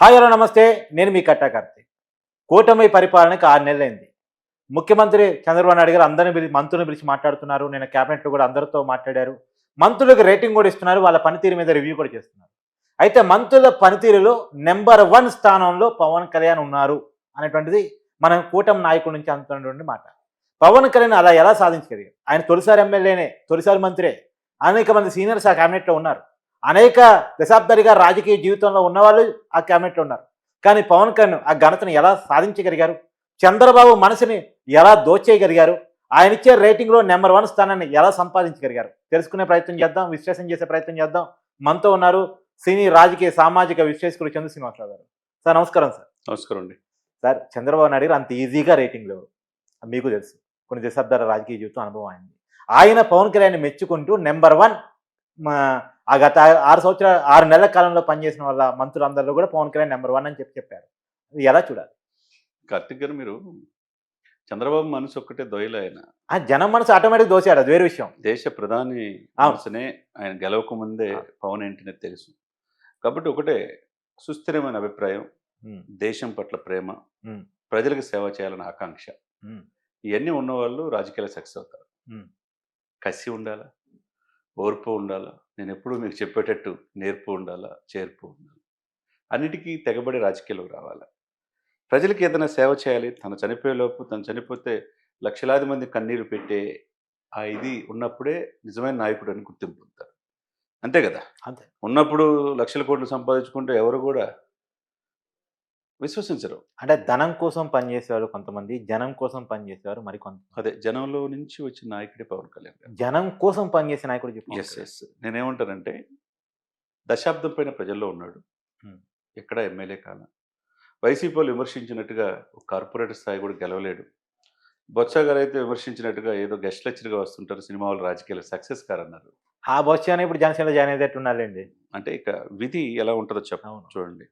Hi hello నమస్తే. నేను మీ కట్టా కూటమి పరిపాలనకి ఆరు నెలలైంది. ముఖ్యమంత్రి చంద్రబాబు నాయుడు గారు అందరిని పిలిచి మంత్రులను పిలిచి మాట్లాడుతున్నారు. నేను క్యాబినెట్లో కూడా అందరితో మాట్లాడారు. మంత్రులకు రేటింగ్ కూడా ఇస్తున్నారు. వాళ్ళ పనితీరు మీద రివ్యూ కూడా చేస్తున్నారు. అయితే మంత్రుల పనితీరులో నెంబర్ వన్ స్థానంలో పవన్ కళ్యాణ్ ఉన్నారు అనేటువంటిది మనం కూటమి నాయకుడి నుంచి అందుతున్నటువంటి మాట. పవన్ కళ్యాణ్ అలా ఎలా సాధించగలిగారు? ఆయన తొలిసారి ఎమ్మెల్యేనే తొలిసారి మంత్రే. అనేక మంది సీనియర్స్ ఆ క్యాబినెట్లో ఉన్నారు. అనేక దశాబ్దాలుగా రాజకీయ జీవితంలో ఉన్నవాళ్ళు ఆ క్యాబినెట్లో ఉన్నారు. కానీ పవన్ కళ్యాణ్ ఆ ఘనతను ఎలా సాధించగలిగారు? చంద్రబాబు మనసుని ఎలా దోచేయగలిగారు? ఆయన ఇచ్చే రేటింగ్లో నెంబర్ వన్ స్థానాన్ని ఎలా సంపాదించగలిగారు? తెలుసుకునే ప్రయత్నం చేద్దాం విశ్లేషణ చేసే ప్రయత్నం చేద్దాం. మనతో ఉన్నారు సినీ రాజకీయ సామాజిక విశ్లేషకులు చంద్ర శ్రీనివాసరావు గారు. సార్ నమస్కారం సార్. నమస్కారం అండి. సార్ చంద్రబాబు నాయుడు గారు అంత ఈజీగా రేటింగ్ లేవు మీకు తెలుసు కొన్ని దశాబ్దాల రాజకీయ జీవితం అనుభవం అయింది ఆయన పవన్ కళ్యాణ్ మెచ్చుకుంటూ నెంబర్ వన్ ఆ గత ఆరు సంవత్సరాల ఆరు నెలల కాలంలో పనిచేసిన వాళ్ళ మంత్రులందరిలో కూడా పవన్ కళ్యాణ్ నెంబర్ వన్ అని చెప్పి చెప్పారు. ఇది ఎలా చూడాలి? కార్తిక్ గారు మీరు చంద్రబాబు మనసు ఒక్కటే దొయలు ఆయన. ఆ జనం మనసు ఆటోమేటిక్ దోచాడు అది వేరే విషయం. దేశ ప్రధాని. మనసునే ఆయన గెలవక ముందే. పవన్ ఏంటనే తెలుసు. కాబట్టి ఒకటే సుస్థిరమైన అభిప్రాయం ఉమ్, దేశం పట్ల ప్రేమ ఉమ్. ప్రజలకు సేవ చేయాలని ఆకాంక్ష. ఉమ్, ఇవన్నీ ఉన్నవాళ్ళు రాజకీయాలు సక్సెస్ అవుతారు. ఉమ్. కసి ఉండాలా? ఓర్పు ఉండాలా? నేను ఎప్పుడూ మీకు చెప్పేటట్టు నేర్పు ఉండాలా చేర్పు ఉండాలి? అన్నిటికీ తెగబడి రాజకీయాలకు రావాలా? ప్రజలకి ఏదైనా సేవ చేయాలి తను చనిపోయేలోపు తను చనిపోతే లక్షలాది మంది కన్నీరు పెట్టే ఆ ఇది ఉన్నప్పుడే నిజమైన నాయకుడు అని గుర్తింపు పొందుతారు. అంతే కదా? అంతే. ఉన్నప్పుడు లక్షల కోట్లు సంపాదించుకుంటే ఎవరు కూడా విశ్వసించరు. అంటే ధనం కోసం పనిచేసేవారు కొంతమంది జనం కోసం పనిచేసేవారు మరి కొంత అదే జనంలో నుంచి వచ్చిన నాయకుడే పవన్ కళ్యాణ్ గారు. జనం కోసం పనిచేసే నాయకుడు చెప్పి ఎస్ ఎస్ నేనేమంటానంటే దశాబ్దం పైన ప్రజల్లో ఉన్నాడు. ఎక్కడ ఎమ్మెల్యే కాల. వైసీపీ వాళ్ళు విమర్శించినట్టుగా కార్పొరేట్ స్థాయి కూడా గెలవలేడు. బొత్స గారు అయితే విమర్శించినట్టుగా ఏదో గెస్ట్ లెక్చర్గా వస్తుంటారు సినిమా వాళ్ళు రాజకీయాలు సక్సెస్ కారన్నారు. ఆ అని ఇప్పుడు జనసేనలో జాయిన్ అయ్యేటట్టు ఉన్నారండి అంటే ఇక విధి ఎలా ఉంటుందో చెప్ప చూడండి.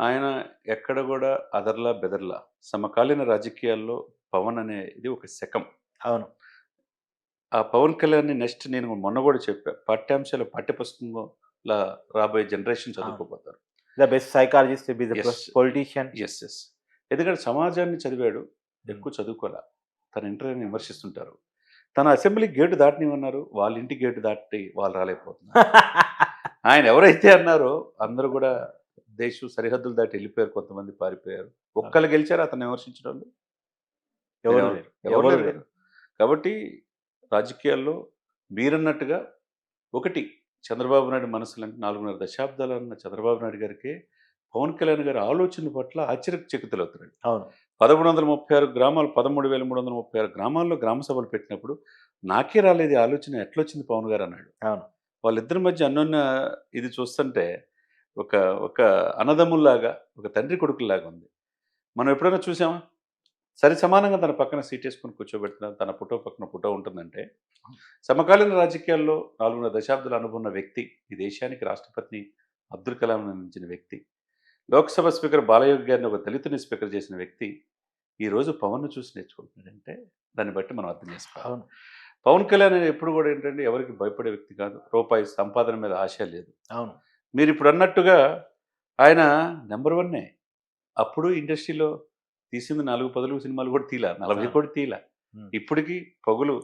ఆయన ఎక్కడ కూడా అదర్లా బెదర్లా సమకాలీన రాజకీయాల్లో పవన్ అనేది ఒక శకం. అవును. ఆ పవన్ కళ్యాణ్ నెక్స్ట్ నేను మొన్న కూడా చెప్పా పాఠ్యాంశాలు పాఠ్యపుస్తకంలో రాబోయే generation చదువుకోపోతారు the best psychologist be the Yes. Politician yes yes ఎందుకంటే సమాజాన్ని చదివాడు ఎక్కువ చదువుకోలే. తన ఇంటర్వ్యూని విమర్శిస్తుంటారు. తన అసెంబ్లీ గేటు దాటనివన్నారు వాళ్ళ ఇంటి గేటు దాటి వాళ్ళు రాలేకపోతున్నారు. ఆయన ఎవరైతే అన్నారో అందరూ కూడా దేశం సరిహద్దులు దాటి వెళ్ళిపోయారు కొంతమంది పారిపోయారు. ఒక్కళ్ళు గెలిచారు అతను విమర్శించడం లేదు. ఎవరు ఎవరు లేరు. ఎవరు ఎవరు లేరు. కాబట్టి రాజకీయాల్లో మీరన్నట్టుగా ఒకటి చంద్రబాబు నాయుడు మనసులు నాలుగున్నర దశాబ్దాలు అన్న చంద్రబాబు నాయుడు గారికి పవన్ కళ్యాణ్ గారి ఆలోచన పట్ల ఆశ్చర్యచకితులు అవుతున్నాడు అవును. పదమూడు వందల ముప్పై ఆరు గ్రామాలు పదమూడు వేల మూడు వందల ముప్పై ఆరు గ్రామాల్లో గ్రామ సభలు పెట్టినప్పుడు నాకే రాలేదు ఆలోచన ఎట్లొచ్చింది పవన్ గారు అన్నాడు. అవును. వాళ్ళిద్దరి మధ్య అన్నోన్న ఇది చూస్తుంటే ఒక ఒక అన్నదమ్ముల్లాగా ఒక తండ్రి కొడుకుల్లాగా ఉంది. మనం ఎప్పుడైనా చూసామా? సరి సమానంగా తన పక్కన సీట్ వేసుకొని కూర్చోబెడుతున్న తన ఫోటో పక్కన ఫోటో ఉంటుందంటే సమకాలీన రాజకీయాల్లో నాలుగున్నర దశాబ్దాల అనుభవం ఉన్న వ్యక్తి ఈ దేశానికి రాష్ట్రపతి అబ్దుల్ కలాం అందించిన వ్యక్తి లోక్సభ స్పీకర్ బాలయోగి గారిని ఒక దళితుని స్పీకర్ చేసిన వ్యక్తి ఈ రోజు పవన్ను చూసి నేర్చుకుంటున్నాడంటే దాన్ని బట్టి మనం అర్థం చేసుకోవాలి. పవన్ కళ్యాణ్ ఎప్పుడు కూడా ఏంటంటే ఎవరికి భయపడే వ్యక్తి కాదు. రూపాయి సంపాదన మీద ఆశ లేదు. అవును. మీరు ఇప్పుడు అన్నట్టుగా ఆయన నెంబర్ వన్నే. అప్పుడు ఇండస్ట్రీలో తీసింది నాలుగు పదులు సినిమాలు కూడా తీల. నలభై. కూడా తీల. ఇప్పటికీ పగులు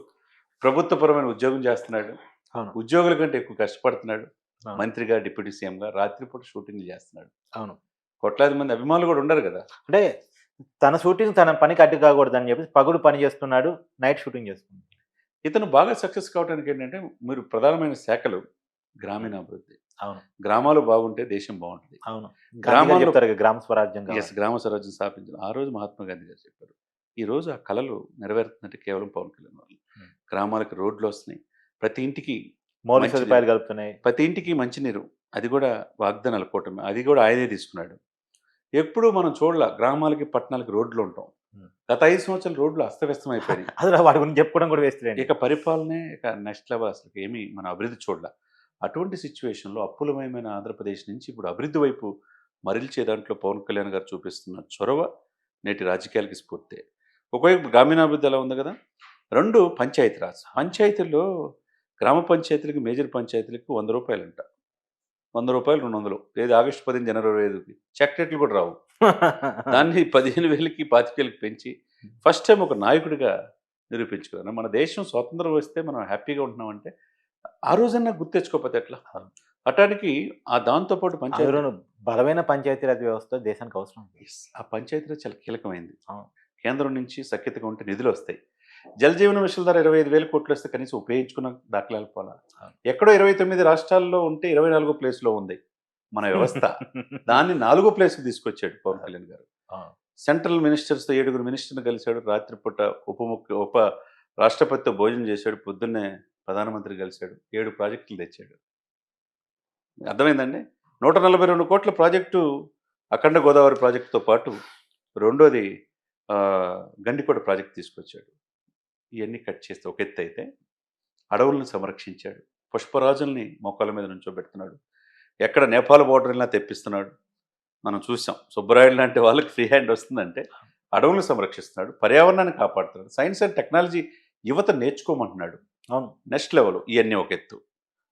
ప్రభుత్వపరమైన ఉద్యోగం చేస్తున్నాడు. అవును. ఉద్యోగుల కంటే ఎక్కువ కష్టపడుతున్నాడు. మంత్రిగా డిప్యూటీ సీఎంగా రాత్రిపూట షూటింగ్లు చేస్తున్నాడు. అవును. కోట్లాది మంది అభిమానులు కూడా ఉండరు కదా. అంటే తన షూటింగ్ తన పనికి అడ్డు కాకూడదని చెప్పి పగుడు పని చేస్తున్నాడు నైట్ షూటింగ్ చేస్తున్నాడు. ఇతను బాగా సక్సెస్ కావడానికి ఏంటంటే మీరు ప్రధానమైన శాఖలు గ్రామీణాభివృద్ధి అవును. గ్రామాలు బాగుంటే దేశం బాగుంటుంది. అవును. కదా, గ్రామ స్వరాజ్యం ఎస్ గ్రామ స్వరాజ్యం స్థాపించారు ఆ రోజు మహాత్మా గాంధీ గారు చెప్పారు. ఈ రోజు ఆ కళలు నెరవేరుతుందంటే కేవలం పవన్ కళ్యాణ్ Hmm. గ్రామాలకు రోడ్లు వస్తున్నాయి. ప్రతి ఇంటికి మౌలిక. సదుపాయాలు కలుపుతున్నాయి. ప్రతి ఇంటికి మంచినీరు. అది కూడా వాగ్దానాల కూటమి. అది కూడా ఆయనే తీసుకున్నాడు. ఎప్పుడు మనం చూడాల గ్రామాలకి పట్టణాలకి రోడ్లు ఉంటాం. గత ఐదు సంవత్సరాలు రోడ్లు అస్తవ్యస్తం అయిపోయినాయి అసలు వాడి గురించి చెప్పుకోవడం కూడా వేస్తలేండి ఇక పరిపాలనే ఇక నెక్స్ట్ లెవెల్ అసలు ఏమీ మన అభివృద్ధి చూడాల. అటువంటి సిచ్యువేషన్లో అప్పులమయమైన ఆంధ్రప్రదేశ్ నుంచి ఇప్పుడు అభివృద్ధి వైపు మరల్చే దాంట్లో పవన్ కళ్యాణ్ గారు చూపిస్తున్న చొరవ నేటి రాజకీయాలకి స్ఫూర్తి. ఒకవైపు గ్రామీణాభివృద్ధి ఎలా ఉంది కదా? రెండు పంచాయతీరాజ్ పంచాయతీల్లో గ్రామ పంచాయతీలకు మేజర్ పంచాయతీలకు వంద రూపాయలు అంట వంద రూపాయలు రెండు వందలు. ఏది ఆగస్టు పదిహేను జనవరి ఇరవై ఐదుకి. చెక్ రేట్లు కూడా రావు. దాన్ని పదిహేను వేలకి పాతికేలకి పెంచి ఫస్ట్ టైం ఒక నాయకుడిగా నిరూపించుకున్నాను మన దేశం స్వాతంత్రం వస్తే మనం హ్యాపీగా ఉంటున్నామంటే ఆ రోజన్నా గుర్తెచ్చుకోకపోతే ఎట్లా? అటానికి ఆ దాంతోపాటు పంచాయతీ బలమైన పంచాయతీరాజ్ వ్యవస్థ దేశానికి అవసరం. ఆ పంచాయతీరాజ్ చాలా కీలకమైంది. కేంద్రం నుంచి సఖ్యతగా ఉంటే నిధులు వస్తాయి. జల్ జీవన మిషన్ ద్వారా ఇరవై ఐదు వేల కోట్లు వస్తే కనీసం ఉపయోగించుకున్న దాఖలాలు పోలా అవును. ఎక్కడో ఇరవై తొమ్మిది రాష్ట్రాల్లో ఉంటే ఇరవై నాలుగో ప్లేస్లో ఉంది మన వ్యవస్థ. దాన్ని నాలుగో ప్లేస్కి తీసుకొచ్చాడు పవన్ కళ్యాణ్ గారు. సెంట్రల్ మినిస్టర్స్తో ఏడుగురు మినిస్టర్ని కలిశాడు. రాత్రిపూట ఉప ముఖ్య ఉప రాష్ట్రపతితో భోజనం చేశాడు. పొద్దున్నే ప్రధానమంత్రి కలిశాడు ఏడు ప్రాజెక్టులు తెచ్చాడు. అర్థమైందండి? నూట నలభై రెండు కోట్ల ప్రాజెక్టు అఖండ గోదావరి ప్రాజెక్టుతో పాటు రెండోది గండికోట ప్రాజెక్ట్ తీసుకొచ్చాడు. ఇవన్నీ కట్ చేస్తే ఒక ఎత్తు అయితే అడవులను సంరక్షించాడు. పుష్పరాజుల్ని మొక్కల మీద నుంచోబెడుతున్నాడు. ఎక్కడ నేపాల్ బోర్డర్ వెళ్ళినా తెప్పిస్తున్నాడు. మనం చూసాం. సుబ్బరాయుడు లాంటి వాళ్ళకి ఫ్రీ హ్యాండ్ వస్తుందంటే అడవులను సంరక్షిస్తున్నాడు పర్యావరణాన్ని కాపాడుతున్నాడు. సైన్స్ అండ్ టెక్నాలజీ యువత నేర్చుకోమంటున్నాడు. అవును. నెక్స్ట్ లెవెల్ ఇవన్నీ ఒక ఎత్తు.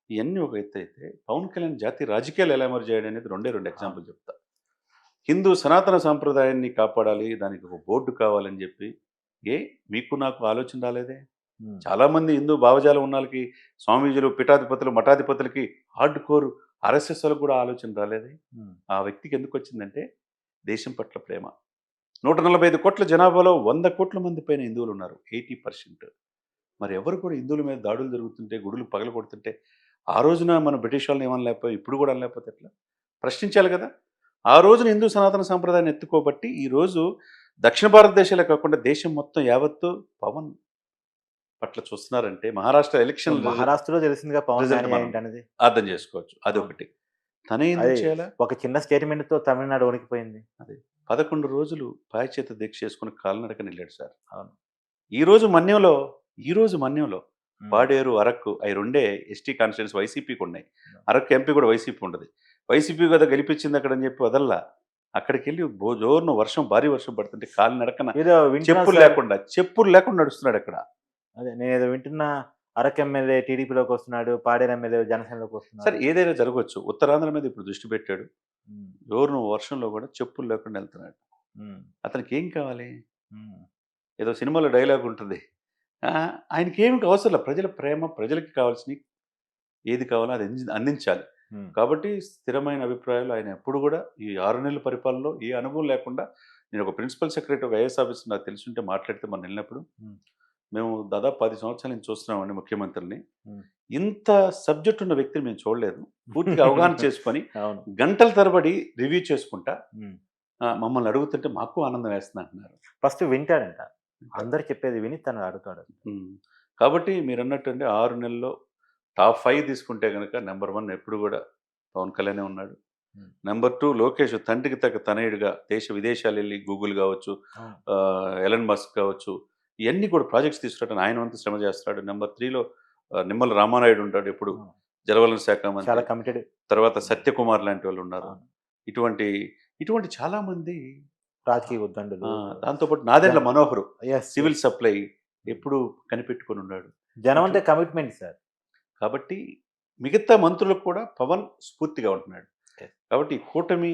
ఇవన్నీ ఒక ఎత్తు అయితే పవన్ కళ్యాణ్ జాతీయ రాజకీయాలు ఎలా ఎమర్జ్ చేయడం అనేది రెండే రెండు ఎగ్జాంపుల్ చెప్తా. హిందూ సనాతన సాంప్రదాయాన్ని కాపాడాలి దానికి ఒక బోర్డు కావాలని చెప్పి ఏ? మీకు నాకు ఆలోచన రాలేదే. చాలామంది హిందూ భావజాలం ఉన్న వాళ్ళకి స్వామీజీలు పీఠాధిపతులు మఠాధిపతులకి హార్డ్ కోర్ ఆర్ఎస్ఎస్ కూడా ఆలోచన రాలేదే. ఆ వ్యక్తికి ఎందుకు వచ్చిందంటే దేశం పట్ల ప్రేమ. నూట నలభై ఐదు కోట్ల జనాభాలో వంద కోట్ల మంది పైన హిందువులు ఉన్నారు. Eighty percent. మరి ఎవరు కూడా హిందువుల మీద దాడులు జరుగుతుంటే గుడులు పగల కొడుతుంటే ఆ రోజున మన బ్రిటిష్ వాళ్ళని ఏమని లేకపోతే ఇప్పుడు కూడా అనలేకపోతే ఎట్లా? ప్రశ్నించాలి కదా! ఆ రోజున హిందూ సనాతన సాంప్రదాయాన్ని ఎత్తుకోబట్టి ఈ రోజు దక్షిణ భారతదేశంలో కాకుండా దేశం మొత్తం యావత్తు పవన్ పట్ల చూస్తున్నారంటే మహారాష్ట్ర ఎలక్షన్ మహారాష్ట్రలో తెలిసిందిగా పవన్ అర్థం చేసుకోవచ్చు. తనే అది- చేయాలా? ఒక చిన్న స్టేట్మెంట్తో తమిళనాడు వణికిపోయింది. పదకొండు రోజులు పాయచేత దీక్ష చేసుకుని కాలినడక నిల్లాడు సార్. అవును. ఈ రోజు మన్యంలో ఈ రోజు మన్యంలో. పాడేరు అరకు అవి రెండే ఎస్టీ కాన్స్టిట్యూన్స్ వైసీపీకి ఉన్నాయి అరకు ఎంపీ కూడా వైసీపీ ఉండదు వైసీపీ కదా గెలిపించింది అక్కడ అని చెప్పి వదల్లా? అక్కడికి వెళ్ళి జోరున వర్షం భారీ వర్షం పడుతుంటే కాలు నడకన చెప్పులు సార్. లేకుండా చెప్పులు లేకుండా నడుస్తున్నాడు అక్కడ. అదే నేను ఏదో వింటున్నా అరకు ఎమ్మెల్యే టీడీపీలోకి వస్తున్నాడు పాడేరు ఎమ్మెల్యే జనసేనలోకి సరే వస్తున్నాడు ఏదైనా జరగవచ్చు ఉత్తరాంధ్ర మీద ఇప్పుడు దృష్టి పెట్టాడు. జోరును వర్షంలో కూడా చెప్పులు లేకుండా వెళ్తున్నాడు. అతనికి ఏం కావాలి. ఏదో సినిమాలో డైలాగ్ ఉంటుంది ఆయనకి ఏమి అవసరం లేదు ప్రజల ప్రేమ ప్రజలకి కావాల్సిన ఏది కావాలో అది అంది- అందించాలి. కాబట్టి స్థిరమైన అభిప్రాయాలు ఆయన ఎప్పుడు కూడా ఈ ఆరు నెలల పరిపాలనలో ఏ అనుభవం లేకుండా నేను ఒక ప్రిన్సిపల్ సెక్రటరీ ఒక ఐఏఎస్ ఆఫీసర్ నాకు తెలిసి ఉంటే మాట్లాడితే మనం వెళ్ళినప్పుడు. మేము దాదాపు పది సంవత్సరాల నుంచి చూస్తున్నామండి ముఖ్యమంత్రిని. ఇంత సబ్జెక్ట్ ఉన్న వ్యక్తిని మేము చూడలేదు. పూర్తిగా అవగాహన చేసుకొని గంటల తరబడి రివ్యూ చేసుకుంటా మమ్మల్ని అడుగుతుంటే మాకు ఆనందం వేస్తుంది అంటున్నారు ఫస్ట్ వింటాడంట. అందరు చెప్పేది విని తను అడుగుతాడు ఉమ్. కాబట్టి మీరు అన్నట్టు అంటే ఆరు నెలల్లో టాప్ ఫైవ్ తీసుకుంటే కనుక నెంబర్ వన్ ఎప్పుడు కూడా పవన్ కళ్యాణే ఉన్నాడు. నెంబర్ టూ లోకేష్ తండ్రికి తగ్గ తనయుడిగా దేశ విదేశాలు వెళ్ళి గూగుల్ కావచ్చు ఎలన్ మస్క్ కావచ్చు ఇవన్నీ కూడా ప్రాజెక్ట్స్ తీసుకురావడానికి ఆయన వంతు శ్రమ చేస్తాడు నెంబర్ త్రీలో నిమ్మల రామానాయుడు ఉంటాడు ఎప్పుడు. జలవనరుల శాఖ మంత్రి. కమిటెడ్. తర్వాత సత్యకుమార్ లాంటి వాళ్ళు ఉన్నారు. ఇటువంటి ఇటువంటి చాలా మంది రాజకీయ ఉద్దండులు. దాంతోపాటు నాదెండ్ల మనోహరు సివిల్ సప్లై ఎప్పుడు కనిపెట్టుకొని ఉన్నాడు. జనం అంటే కమిట్మెంట్ సార్. కాబట్టి మిగతా మంత్రులకు కూడా పవన్ స్ఫూర్తిగా ఉంటున్నాడు. కాబట్టి ఈ కూటమి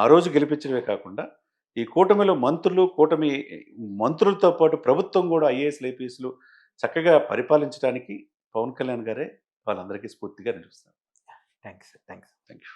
ఆ రోజు గెలిపించడమే కాకుండా ఈ కూటమిలో మంత్రులు కూటమి మంత్రులతో పాటు ప్రభుత్వం కూడా ఐఏఎస్లు ఐపీఎస్లు చక్కగా పరిపాలించడానికి పవన్ కళ్యాణ్ గారే వాళ్ళందరికీ స్ఫూర్తిగా నిలుస్తారు. Thanks thanks thank you